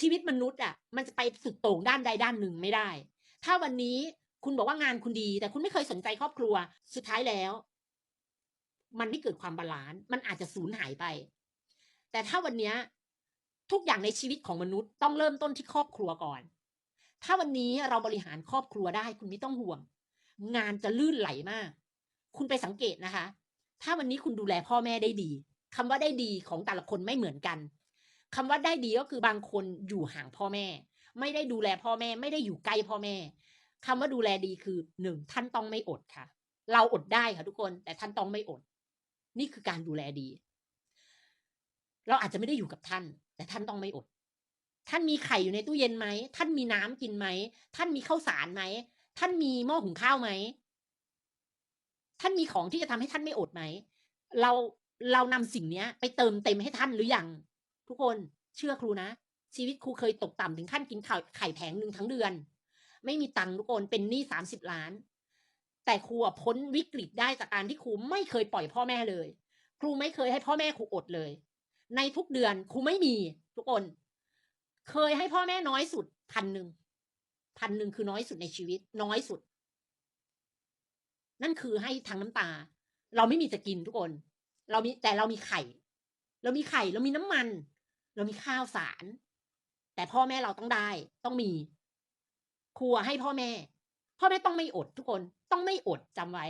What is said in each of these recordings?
ชีวิตมนุษย์อะมันจะไปสุดโต่งด้านใดด้านหนึ่งไม่ได้ ถ้าวันนี้คุณบอกว่างานคุณดี แต่คุณไม่เคยสนใจครอบครัวสุดท้ายแล้ว มันไม่เกิดความบาลานซ์มันอาจจะสูญหายไป แต่ถ้าวันนี้ทุกอย่างในชีวิตของมนุษย์ต้องเริ่มต้นที่ครอบครัวก่อน ถ้าวันนี้เราบริหารครอบครัวได้ คุณไม่ต้องห่วง งานจะลื่นไหลมาก คุณไปสังเกตนะคะ ถ้าวันนี้คุณดูแลพ่อแม่ได้ดีคำว่าได้ดีของแต่ละคนไม่เหมือนกัน คำว่าได้ดีก็คือบางคนอยู่ห่างพ่อแม่ ไม่ได้ดูแลพ่อแม่ ไม่ได้อยู่ใกล้พ่อแม่คำว่าดูแลดีคือหนึ่งท่านต้องไม่อดค่ะ เราอดได้ค่ะทุกคนแต่ท่านต้องไม่อด นี่คือการดูแลดี เราอาจจะไม่ได้อยู่กับท่าน แต่ท่านต้องไม่อด ท่านมีไข่อยู่ในตู้เย็นไหมท่านมีน้ำกินไหมท่านมีข้าวสารไหมท่านมีหม้อหุงข้าวไหมท่านมีของที่จะทำให้ท่านไม่อดไหมเราเรานำสิ่งเนี้ย ไปเติมเต็มให้ท่านหรือยัง ทุกคนเชื่อครูนะ ชีวิตครูเคยตกต่ำถึงขั้นกินข่ไข่แผงหนึ่งทั้งเดือน ไม่มีตังค์ทุกคนเป็นหนี้สามสิบล้าน แต่ครูพ้นวิกฤตได้จากการที่ครูไม่เคยปล่อยพ่อแม่เลย ครูไม่เคยให้พ่อแม่ครูอดเลย ในทุกเดือนครูไม่มีทุกคน เคยให้พ่อแม่น้อยสุดพันหนึ่งพันหนึ่งคือน้อยสุดในชีวิต น้อยสุด นั่นคือให้ทังน้ำตา เราไม่มีจะกินทุกคน เรามีแต่เรามีไข่ เรามีไข่ เรามีน้ำมัน เรามีข้าวสาร แต่พ่อแม่เราต้องได้ต้องมี ครัวให้พ่อแม่ พ่อแม่ต้องไม่อดทุกคนต้องไม่อดจำไว้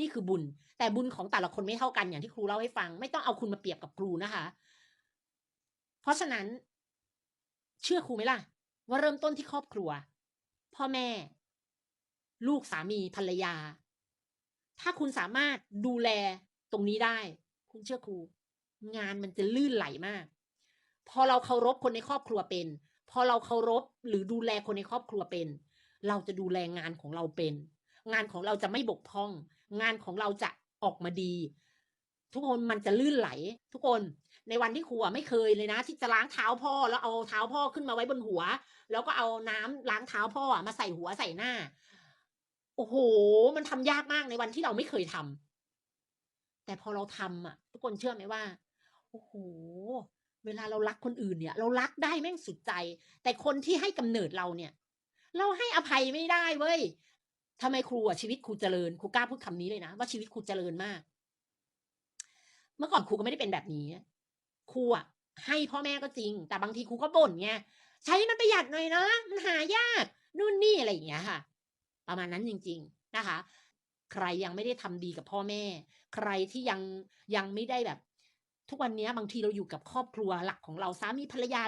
นี่คือบุญ แต่บุญของแต่ละคนไม่เท่ากันอย่างที่ครูเล่าให้ฟัง ไม่ต้องเอาคุณมาเปรียบกับครูนะคะ เพราะฉะนั้น เชื่อครูไหมล่ะ ว่าเริ่มต้นที่ครอบครัว พ่อแม่ ลูกสามีภรรยา ถ้าคุณสามารถดูแลตรงนี้ได้ คุณเชื่อครู งานมันจะลื่นไหลมาก พอเราเคารพคนในครอบครัวเป็น พอเราเคารพหรือดูแลคนในครอบครัวเป็น เราจะดูแลงานของเราเป็น งานของเราจะไม่บกพร่อง งานของเราจะออกมาดี ทุกคนมันจะลื่นไหล ทุกคนในวันที่ครูอะไม่เคยเลยนะ ที่จะล้างเท้าพ่อแล้วเอาเท้าพ่อขึ้นมาไว้บนหัว แล้วก็เอาน้ำล้างเท้าพ่อมาใส่หัวใส่หน้า โอ้โห มันทำยากมากในวันที่เราไม่เคยทำแต่พอเราทำอะ ทุกคนเชื่อไหมว่าโอ้โห เวลาเรารักคนอื่นเนี่ย เรารักได้แม่งสุดใจ แต่คนที่ให้กำเนิดเราเนี่ย เราให้อภัยไม่ได้เว้ยทำไมครูอะชีวิตครูเจริญครูกล้าพูดคำนี้เลยนะว่าชีวิตครูเจริญมาก เมื่อก่อนครูก็ไม่ได้เป็นแบบนี้ครูอะให้พ่อแม่ก็จริง แต่บางทีครูก็บ่นไงใช้มันประหยัดหน่อยนะมันหายากนู่นนี่อะไรอย่างเงี้ยค่ะ ประมาณนั้นจริง ๆนะคะ ใครยังไม่ได้ทำดีกับพ่อแม่ ใครที่ยังยังไม่ได้แบบ ทุกวันนี้บางทีเราอยู่กับครอบครัวหลักของเราสามีภรรยา